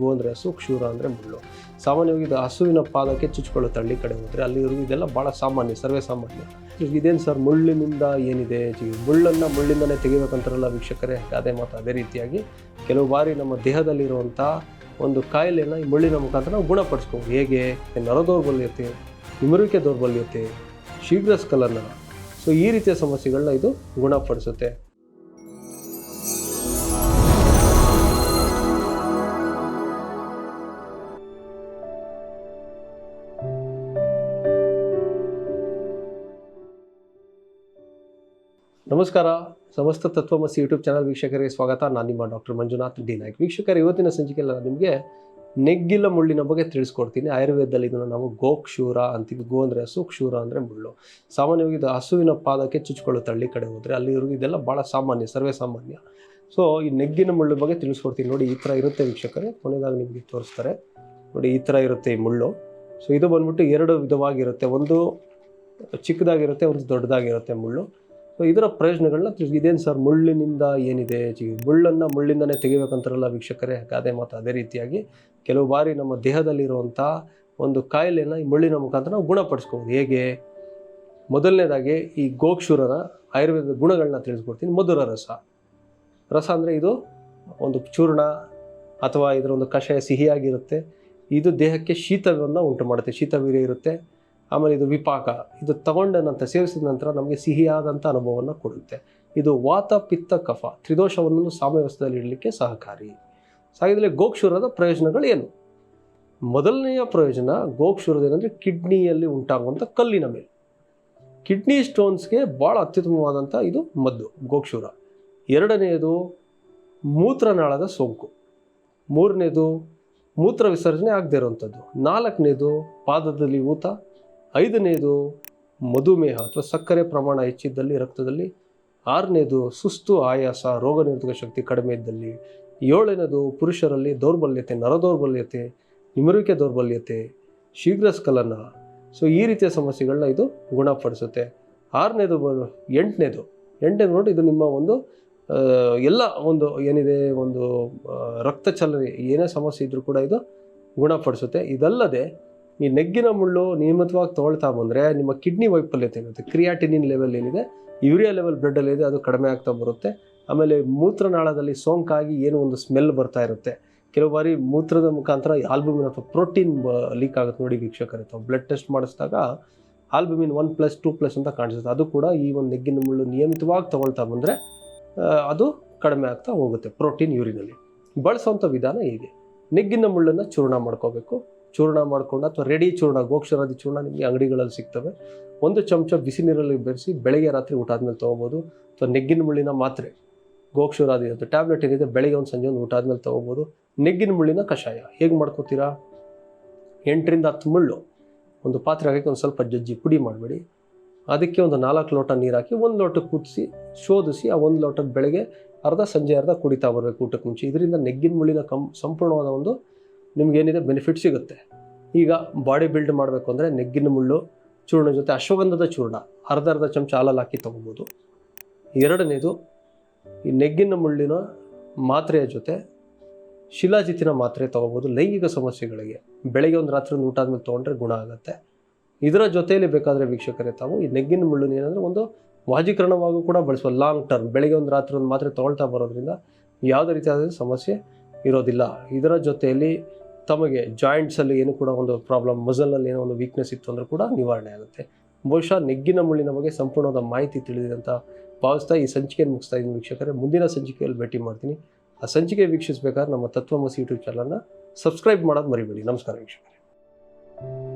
ಗೋ ಅಂದರೆ ಹಸು ಕ್ಷೂರ ಅಂದರೆ ಮುಳ್ಳು. ಸಾಮಾನ್ಯವಾಗಿ ಇದು ಹಸುವಿನ ಪಾದಕ್ಕೆ ಚುಚ್ಕೊಳ್ಳುತ್ತೆ ಹಳ್ಳಿ ಕಡೆ ಹೋದರೆ ಅಲ್ಲಿ ಇದೆಲ್ಲ ಭಾಳ ಸಾಮಾನ್ಯ, ಸರ್ವೇ ಸಾಮಾನ್ಯ. ಈಗ ಇದೇನು ಸರ್ ಮುಳ್ಳಿನಿಂದ ಏನಿದೆ? ಜೀವಿ ಮುಳ್ಳನ್ನು ಮುಳ್ಳಿಂದಲೇ ತೆಗಿಬೇಕಂತಾರಲ್ಲ ವೀಕ್ಷಕರೇ. ಅದೇ ಮಾತು ಅದೇ ರೀತಿಯಾಗಿ ಕೆಲವು ಬಾರಿ ನಮ್ಮ ದೇಹದಲ್ಲಿರುವಂಥ ಒಂದು ಕಾಯಿಲೆನ ಈ ಮುಳ್ಳಿನ ಮುಖಾಂತರ ನಾವು ಗುಣಪಡಿಸ್ಬೋದು ಹೇಗೆ? ನರ ದೌರ್ಬಲ್ಯತೆ, ನಿಮರುವಿಕೆ ದೌರ್ಬಲ್ಯತೆ, ಶೀಘ್ರ ಸ್ಖಲನ. ಸೊ ಈ ರೀತಿಯ ಸಮಸ್ಯೆಗಳನ್ನ ಇದು ಗುಣಪಡಿಸುತ್ತೆ. ನಮಸ್ಕಾರ. ಸಮಸ್ತ ತತ್ವಮಸಿ ಯೂಟ್ಯೂಬ್ ಚಾನಲ್ ವೀಕ್ಷಕರಿಗೆ ಸ್ವಾಗತ. ನಾನು ನಿಮ್ಮ ಡಾಕ್ಟರ್ ಮಂಜುನಾಥ್ ಡಿ ನಾಯ್ಕ್. ವೀಕ್ಷಕರ, ಇವತ್ತಿನ ಸಂಚಿಕೆಯಲ್ಲಿ ನಾನು ನಿಮಗೆ ನೆಗ್ಗಿಲ್ಲ ಮುಳ್ಳಿನ ಬಗ್ಗೆ ತಿಳಿಸ್ಕೊಡ್ತೀನಿ. ಆಯುರ್ವೇದದಲ್ಲಿ ಇದನ್ನು ನಾವು ಗೋಕ್ಷೂರ ಅಂತೀವಿ. ಗೋ ಅಂದರೆ ಹಸು ಕ್ಷೂರ ಅಂದರೆ ಮುಳ್ಳು. ಸಾಮಾನ್ಯವಾಗಿ ಇದು ಹಸುವಿನ ಪಾದಕ್ಕೆ ಚುಚ್ಕೊಳ್ಳುತ್ತೆ ಹಳ್ಳಿ ಕಡೆ ಹೋದರೆ. ಅಲ್ಲಿ ಇದೆಲ್ಲ ಭಾಳ ಸಾಮಾನ್ಯ, ಸರ್ವೇ ಸಾಮಾನ್ಯ. ಸೊ ಈ ನೆಗ್ಗಿನ ಮುಳ್ಳು ಬಗ್ಗೆ ತಿಳಿಸ್ಕೊಡ್ತೀನಿ. ನೋಡಿ, ಈ ಥರ ಇರುತ್ತೆ ವೀಕ್ಷಕರೇ. ಕೊನೆಯದಾಗಿ ನಿಮಗೆ ತೋರಿಸ್ತಾರೆ. ನೋಡಿ, ಈ ಥರ ಇರುತ್ತೆ ಈ ಮುಳ್ಳು. ಸೊ ಇದು ಬಂದ್ಬಿಟ್ಟು ಎರಡು ವಿಧವಾಗಿರುತ್ತೆ. ಒಂದು ಚಿಕ್ಕದಾಗಿರುತ್ತೆ, ಒಂದು ದೊಡ್ಡದಾಗಿರುತ್ತೆ ಮುಳ್ಳು. ಸೊ ಇದರ ಪ್ರಯೋಜನಗಳನ್ನ ತಿಳಿಸಿ ಇದೇನು ಸರ್ ಮುಳ್ಳಿನಿಂದ ಏನಿದೆ? ಮುಳ್ಳನ್ನು ಮುಳ್ಳಿಂದನೇ ತೆಗಿಬೇಕಂತಾರಲ್ಲ ವೀಕ್ಷಕರೇ? ಗಾದೆ ಮಾತು ಅದೇ ರೀತಿಯಾಗಿ ಕೆಲವು ಬಾರಿ ನಮ್ಮ ದೇಹದಲ್ಲಿರುವಂಥ ಒಂದು ಕಾಯಿಲೆನ ಈ ಮುಳ್ಳಿನ ಮುಖಾಂತರ ನಾವು ಗುಣಪಡಿಸ್ಕೋಬೋದು. ಹೇಗೆ? ಮೊದಲನೇದಾಗಿ ಈ ಗೋಕ್ಷೂರನ ಆಯುರ್ವೇದದ ಗುಣಗಳನ್ನ ತಿಳಿಸ್ಕೊಡ್ತೀನಿ. ಮಧುರ ರಸ. ರಸ ಅಂದರೆ ಇದು ಒಂದು ಚೂರ್ಣ ಅಥವಾ ಇದರ ಒಂದು ಕಷಾಯ ಸಿಹಿಯಾಗಿರುತ್ತೆ. ಇದು ದೇಹಕ್ಕೆ ಶೀತವನ್ನು ಉಂಟು ಮಾಡುತ್ತೆ ಶೀತವೀರ್ಯ ಇರುತ್ತೆ. ಆಮೇಲೆ ಇದು ವಿಪಾಕ. ಇದು ತಗೊಂಡ ನಂತರ ಸೇವಿಸಿದ ನಂತರ ನಮಗೆ ಸಿಹಿಯಾದಂಥ ಅನುಭವವನ್ನು ಕೊಡುತ್ತೆ. ಇದು ವಾತ, ಪಿತ್ತ, ಕಫ ತ್ರಿದೋಷವನ್ನು ಸಾಮ್ಯವಸ್ಥೆಯಲ್ಲಿ ಇಡಲಿಕ್ಕೆ ಸಹಕಾರಿ. ಸಾಗಿದಲ್ಲಿ ಗೋಕ್ಷುರದ ಪ್ರಯೋಜನಗಳು ಏನು? ಮೊದಲನೆಯ ಪ್ರಯೋಜನ ಗೋಕ್ಷುರದ ಏನಂದರೆ ಕಿಡ್ನಿಯಲ್ಲಿ ಉಂಟಾಗುವಂಥ ಕಲ್ಲಿನ ಮೇಲೆ. ಕಿಡ್ನಿ ಸ್ಟೋನ್ಸ್ಗೆ ಭಾಳ ಅತ್ಯುತ್ತಮವಾದಂಥ ಇದು ಮದ್ದು, ಗೋಕ್ಷುರ. ಎರಡನೆಯದು ಮೂತ್ರನಾಳದ ಸೋಂಕು. ಮೂರನೇದು ಮೂತ್ರ ವಿಸರ್ಜನೆ ಆಗದೇ ಇರುವಂಥದ್ದು ನಾಲ್ಕನೇದು ಪಾದದಲ್ಲಿ ಊತ ಐದನೇದು ಮಧುಮೇಹ ಅಥವಾ ಸಕ್ಕರೆ ಪ್ರಮಾಣ ಹೆಚ್ಚಿದ್ದಲ್ಲಿ ರಕ್ತದಲ್ಲಿ. ಆರನೇದು ಸುಸ್ತು ಆಯಾಸ, ರೋಗ ನಿರೋಧಕ ಶಕ್ತಿ ಕಡಿಮೆ ಇದ್ದಲ್ಲಿ. ಏಳನೇದು ಪುರುಷರಲ್ಲಿ ದೌರ್ಬಲ್ಯತೆ ನರದೌರ್ಬಲ್ಯತೆ ನಿಮರುವಿಕೆ ದೌರ್ಬಲ್ಯತೆ, ಶೀಘ್ರ ಸ್ಖಲನ. ಸೊ ಈ ರೀತಿಯ ಸಮಸ್ಯೆಗಳನ್ನ ಇದು ಗುಣಪಡಿಸುತ್ತೆ. ಆರನೇದು ಎಂಟನೇದು. ಎಂಟನೇದು ನೋಡಿ ಇದು ನಿಮ್ಮ ಒಂದು ಎಲ್ಲ ಒಂದು ಏನಿದೆ, ಒಂದು ರಕ್ತ ಚಲನೆ, ಏನೇ ಸಮಸ್ಯೆ ಇದ್ರೂ ಕೂಡ ಇದು ಗುಣಪಡಿಸುತ್ತೆ. ಇದಲ್ಲದೆ ಈ ನೆಗ್ಗಿನ ಮುಳ್ಳು ನಿಯಮಿತವಾಗಿ ತೊಗೊಳ್ತಾ ಬಂದರೆ ನಿಮ್ಮ ಕಿಡ್ನಿ ವೈಫಲ್ಯತೆ ಏನಿರುತ್ತೆ ಕ್ರಿಯಾಟಿನಿನ್ ಲೆವೆಲ್ ಏನಿದೆ? ಯೂರಿಯಾ ಲೆವೆಲ್ ಬ್ಲಡ್ಡಲ್ಲಿ ಇದೆ, ಅದು ಕಡಿಮೆ ಆಗ್ತಾ ಬರುತ್ತೆ. ಆಮೇಲೆ ಮೂತ್ರನಾಳದಲ್ಲಿ ಸೋಂಕಾಗಿ ಏನೋ ಒಂದು ಸ್ಮೆಲ್ ಬರ್ತಾ ಇರುತ್ತೆ. ಕೆಲವು ಬಾರಿ ಮೂತ್ರದ ಮುಖಾಂತರ ಆಲ್ಬಮಿನ್ ಅಥವಾ ಪ್ರೋಟೀನ್ ಲೀಕ್ ಆಗುತ್ತೆ ನೋಡಿ ವೀಕ್ಷಕರೇ. ಅಥವಾ ಬ್ಲಡ್ ಟೆಸ್ಟ್ ಮಾಡಿಸಿದಾಗ albumin one plus two plus ಅಂತ ಕಾಣಿಸುತ್ತೆ. ಅದು ಕೂಡ ಈ ಒಂದು ನೆಗ್ಗಿನ ಮುಳ್ಳು ನಿಯಮಿತವಾಗಿ ತಗೊಳ್ತಾ ಬಂದರೆ ಅದು ಕಡಿಮೆ ಆಗ್ತಾ ಹೋಗುತ್ತೆ ಪ್ರೋಟೀನ್ ಯೂರಿನಲ್ಲಿ ಬಳಸುವಂಥ ವಿಧಾನ ಹೀಗೆ. ನೆಗ್ಗಿನ ಮುಳ್ಳನ್ನು ಚೂರ್ಣ ಮಾಡ್ಕೋಬೇಕು. ಚೂರ್ಣ ಮಾಡಿಕೊಂಡು ಅಥವಾ ರೆಡಿ ಚೂರ್ಣ, ಗೋಕ್ಷರಾದಿ ಚೂರ್ಣ ನಿಮಗೆ ಅಂಗಡಿಗಳಲ್ಲಿ ಸಿಗ್ತವೆ. ಒಂದು ಚಮಚ ಬಿಸಿ ನೀರಲ್ಲಿ ಬೆರೆಸಿ ಬೆಳಗ್ಗೆ ರಾತ್ರಿ ಊಟ ಆದಮೇಲೆ ತೊಗೋಬೋದು. ಅಥವಾ ನೆಗ್ಗಿನ ಮುಳ್ಳಿನ ಮಾತ್ರೆ, ಗೋಕ್ಷರಾದಿ ಅಂತ ಟ್ಯಾಬ್ಲೆಟ್ ಏನಿದೆ ಬೆಳಗ್ಗೆ ಒಂದು ಸಂಜೆ ಒಂದು ಊಟ ಆದಮೇಲೆ ತೊಗೋಬೋದು. ನೆಗ್ಗಿನ ಮುಳ್ಳಿನ ಕಷಾಯ, ಹೇಗೆ ಮಾಡ್ಕೋತೀರಾ? ಎಂಟರಿಂದ ಹತ್ತು ಮುಳ್ಳು, ಒಂದು ಪಾತ್ರೆ ಹಾಕಿ ಒಂದು ಸ್ವಲ್ಪ ಜಜ್ಜಿ ಪುಡಿ ಮಾಡಬೇಡಿ. ಅದಕ್ಕೆ ಒಂದು ನಾಲ್ಕು ಲೋಟ ನೀರು ಹಾಕಿ ಒಂದು ಲೋಟ ಕುದಿಸಿ, ಶೋಧಿಸಿ ಆ ಒಂದು ಲೋಟದ ಬೆಳಗ್ಗೆ ಅರ್ಧ ಸಂಜೆ ಅರ್ಧ ಕುಡಿತಾ ಬರಬೇಕು ಊಟಕ್ಕೆ ಮುಂಚೆ. ಇದರಿಂದ ನೆಗ್ಗಿನ ಮುಳ್ಳಿನ ಕಂ, ಸಂಪೂರ್ಣವಾದ ಒಂದು ನಿಮಗೇನಿದೆ ಬೆನಿಫಿಟ್ ಸಿಗುತ್ತೆ. ಈಗ ಬಾಡಿ ಬಿಲ್ಡ್ ಮಾಡಬೇಕು ಅಂದರೆ ನೆಗ್ಗಿನ ಮುಳ್ಳು, ಚೂರ್ಣ ಜೊತೆ ಅಶ್ವಗಂಧದ ಚೂರ್ಣ, ಅರ್ಧ ಅರ್ಧ ಚಮಚ ಹಾಲಲ್ಲಿ ಹಾಕಿ ತೊಗೋಬೋದು. ಎರಡನೇದು, ಈ ನೆಗ್ಗಿನ ಮುಳ್ಳಿನ ಮಾತ್ರೆಯ ಜೊತೆ ಶಿಲಾಜಿತಿನ ಮಾತ್ರೆ ತೊಗೋಬೋದು ಲೈಂಗಿಕ ಸಮಸ್ಯೆಗಳಿಗೆ. ಬೆಳಗ್ಗೆ ಒಂದು ರಾತ್ರಿ ಊಟ ಆದಮೇಲೆ ತೊಗೊಂಡ್ರೆ ಗುಣ ಆಗುತ್ತೆ. ಇದರ ಜೊತೆಯಲ್ಲಿ ಬೇಕಾದರೆ ವೀಕ್ಷಕರೇ, ತಾವು ಈ ನೆಗ್ಗಿನ ಮುಳ್ಳಿನ ಏನಂದರೆ ಒಂದು ವಾಜೀಕರಣವಾಗೂ ಕೂಡ ಬಳಸುವ ಲಾಂಗ್ ಟರ್ಮ್ ಬೆಳಗ್ಗೆ ಒಂದು ರಾತ್ರಿ ಒಂದು ಮಾತ್ರೆ ತೊಗೊಳ್ತಾ ಬರೋದ್ರಿಂದ ಯಾವುದೇ ರೀತಿಯಾದ ಸಮಸ್ಯೆ ಇರೋದಿಲ್ಲ. ಇದರ ಜೊತೆಯಲ್ಲಿ ತಮಗೆ ಜಾಯಿಂಟ್ಸಲ್ಲಿ ಏನು ಕೂಡ ಒಂದು ಪ್ರಾಬ್ಲಮ್ ಮಸಲ್ನಲ್ಲಿ ಏನೋ ಒಂದು ವೀಕ್ನೆಸ್ ಇತ್ತು ಅಂದರೂ ಕೂಡ ನಿವಾರಣೆ ಆಗುತ್ತೆ. ಬಹುಶಃ ನೆಗ್ಗಿನ ಮುಳ್ಳಿನ ಬಗ್ಗೆ ಸಂಪೂರ್ಣವಾದ ಮಾಹಿತಿ ತಿಳಿದಿದೆ ಅಂತ ಭಾವಿಸ್ತಾ ಈ ಸಂಚಿಕೆಯನ್ನು ಮುಗಿಸ್ತಾ ಇದ್ದೀನಿ ವೀಕ್ಷಕರೇ. ಮುಂದಿನ ಸಂಚಿಕೆಯಲ್ಲಿ ಭೇಟಿ ಮಾಡ್ತೀನಿ. ಆ ಸಂಚಿಕೆ ವೀಕ್ಷಿಸಬೇಕಾದ್ರೆ ನಮ್ಮ ತತ್ವಮಸಿ ಯೂಟ್ಯೂಬ್ ಚಾನಲ್ನ ಸಬ್ಸ್ಕ್ರೈಬ್ ಮಾಡೋದು ಮರಿಬೇಡಿ. ನಮಸ್ಕಾರ ವೀಕ್ಷಕರೇ.